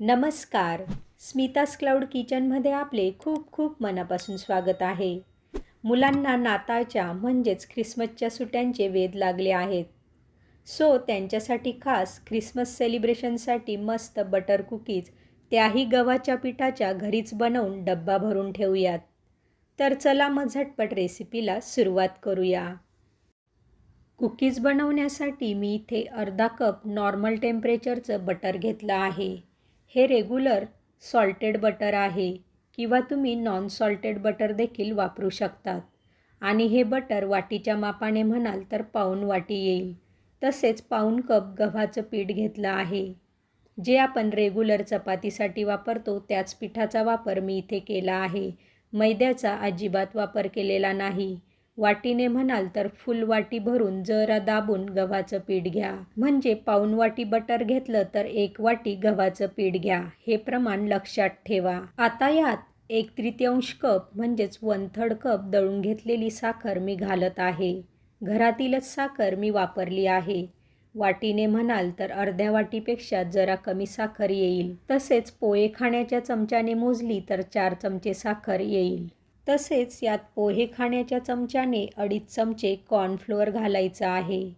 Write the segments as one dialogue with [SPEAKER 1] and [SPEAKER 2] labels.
[SPEAKER 1] नमस्कार. स्मितास क्लाउड किचनमध्ये आपले खूप खूप मनापासून स्वागत आहे. मुलांना नाताळच्या म्हणजेच ख्रिसमसच्या सुट्यांचे वेध लागले आहेत. सो त्यांच्यासाठी खास ख्रिसमस सेलिब्रेशनसाठी मस्त बटर कुकीज त्याही गव्हाच्या पिठाच्या घरीच बनवून डब्बा भरून ठेवूयात. तर चला मग झटपट रेसिपीला सुरुवात करूया. कुकीज बनवण्यासाठी मी इथे अर्धा कप नॉर्मल टेम्परेचरचं बटर घेतलं आहे. हे रेग्युलर सॉल्टेड बटर आहे किंवा तुम्ही नॉन सॉल्टेड बटर देखील वापरू शकतात. आणि हे बटर वाटीच्या मापाने म्हणाल तर पाऊन वाटी येईल. तसेच पाऊन कप गव्हाचं पीठ घेतलं आहे. जे आपण रेग्युलर चपातीसाठी वापरतो त्याच पिठाचा वापर मी इथे केला आहे. मैद्याचा अजिबात वापर केलेला नाही. वाटीने म्हणाल तर फुल वाटी भरून जरा दाबून गव्हाचं पीठ घ्या. म्हणजे पाऊन वाटी बटर घेतलं तर एक वाटी गव्हाचं पीठ घ्या. हे प्रमाण लक्षात ठेवा. आता यात एक तृतीयांश कप म्हणजेच वन थर्ड कप दळून घेतलेली साखर मी घालत आहे. घरातीलच साखर मी वापरली आहे. वाटीने म्हणाल तर अर्ध्या वाटीपेक्षा जरा कमी साखर येईल. तसेच पोहे खाण्याच्या चमच्याने मोजली तर चार चमचे साखर येईल. तसेच यात पोहे खाण्याच्या चमच्याने अडीच चमचे कॉर्नफ्लोअर घालायचा आहे.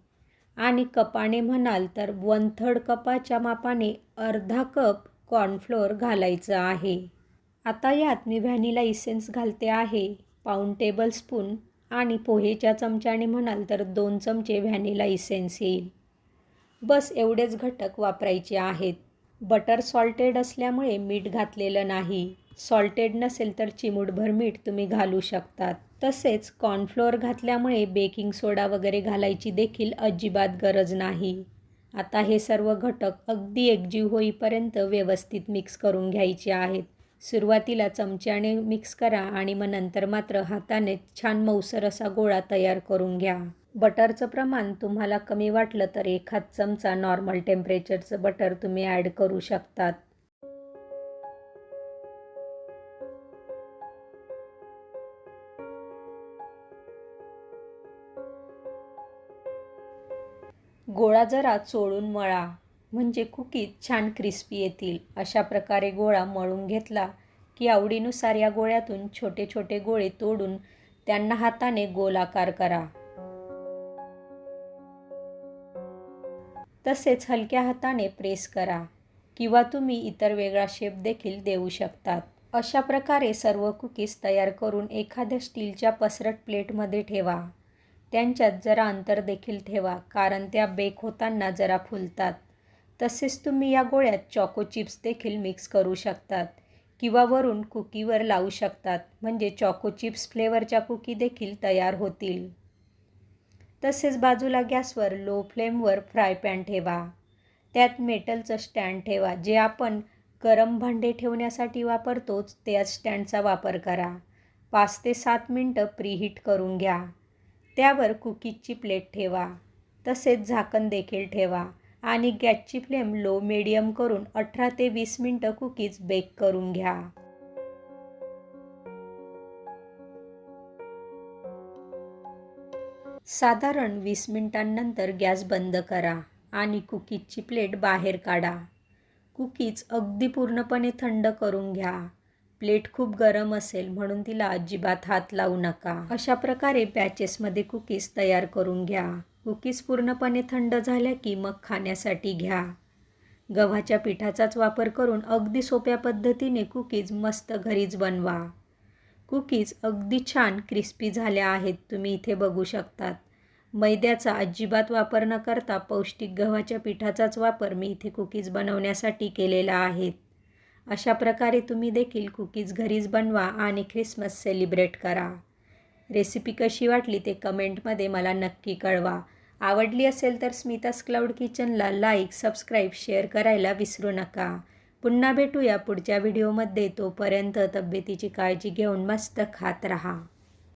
[SPEAKER 1] आणि कपाने म्हणाल तर वन थर्ड कपाच्या मापाने अर्धा कप कॉर्नफ्लोअर घालायचं आहे. आता यात मी व्हॅनिला इसेन्स घालते आहे पाऊन टेबल स्पून आणि पोहेच्या चमच्याने म्हणाल तर दोन चमचे व्हॅनिला इसेन्स येईल. बस एवढेच घटक वापरायचे आहेत. बटर सॉल्टेड असल्यामुळे मीठ घातलेलं नाही. सॉल्टेड नसेल तर चिमूटभर मीठ तुम्ही घालू शकतात. तसेच कॉर्नफ्लोअर घातल्यामुळे बेकिंग सोडा वगैरे घालायची देखील अजिबात गरज नाही. आता हे सर्व घटक अगदी एकजीव होईपर्यंत व्यवस्थित मिक्स करून घ्यायचे आहेत. सुरुवातीला चमच्याने मिक्स करा आणि मग नंतर मात्र हाताने छान मऊसर असा गोळा तयार करून घ्या. बटरचं प्रमाण तुम्हाला कमी वाटलं तर एखाद चमचा नॉर्मल टेम्परेचरचं बटर तुम्ही ॲड करू शकतात. गोळा जरा चोळून मळा. म्हणजे कुकीज छान क्रिस्पी येतील. अशा प्रकारे गोळा मळून घेतला की आवडीनुसार या गोळ्यातून छोटे छोटे गोळे तोडून त्यांना हाताने गोल आकार करा. तसेच हलक्या हाताने प्रेस करा किंवा तुम्ही इतर वेगळा शेप देखील देऊ शकतात. अशा प्रकारे सर्व कुकीज तयार करून एखाद्या स्टीलच्या पसरट प्लेटमध्ये ठेवा. त्यांच्यात जरा अंतर देखील ठेवा कारण त्या बेक होताना जरा फुलतात. तसेच तुम्ही या गोळ्यात चॉको चिप्स देखील मिक्स करू शकतात किंवा वरून कुकीवर लावू शकतात म्हणजे चॉको चिप्स फ्लेवरच्या कुकी देखील तयार होतील. तसेच बाजूला गॅसवर लो फ्लेमवर फ्राय पॅन ठेवा. त्यात मेटलचं स्टँड ठेवा जे आपण गरम भांडे ठेवण्यासाठी वापरतोच त्याच स्टँडचा वापर करा. पाच ते सात मिनटं प्रीहीट करून घ्या. त्यावर कुकीजची प्लेट ठेवा. तसेच झाकण देखील ठेवा आणि गॅसची फ्लेम लो मिडियम करून अठरा ते वीस मिनटं कुकीज बेक करून घ्या. साधारण वीस मिनिटांनंतर गॅस बंद करा आणि कुकीजची प्लेट बाहेर काढा. कुकीज अगदी पूर्णपणे थंड करून घ्या. प्लेट खूप गरम असेल म्हणून तिला अजिबात हात लावू नका. अशा प्रकारे बॅचेसमध्ये कुकीज तयार करून घ्या. कुकीज पूर्णपणे थंड झाल्या की मग खाण्यासाठी घ्या. गव्हाच्या पिठाचाच वापर करून अगदी सोप्या पद्धतीने कुकीज मस्त घरीच बनवा. कुकीज अगदी छान क्रिस्पी झाल्या आहेत तुम्ही इथे बघू शकतात. मैद्याचा अजिबात वापर न करता पौष्टिक गव्हाच्या पिठाचाच वापर मी इथे कुकीज बनवण्यासाठी केलेला आहे. अशा प्रकारे तुम्ही देखील कुकीज घरीच बनवा आणि ख्रिसमस सेलिब्रेट करा. रेसिपी कशी वाटली ते कमेंटमध्ये मला नक्की कळवा. आवडली असेल तर स्मितास क्लाउड किचनला लाईक सबस्क्राईब शेअर करायला विसरू नका. पुन्हा भेटूया पुढच्या व्हिडिओमध्ये तोपर्यंत तब्येतीची काळजी घेऊन मस्त खात रहा.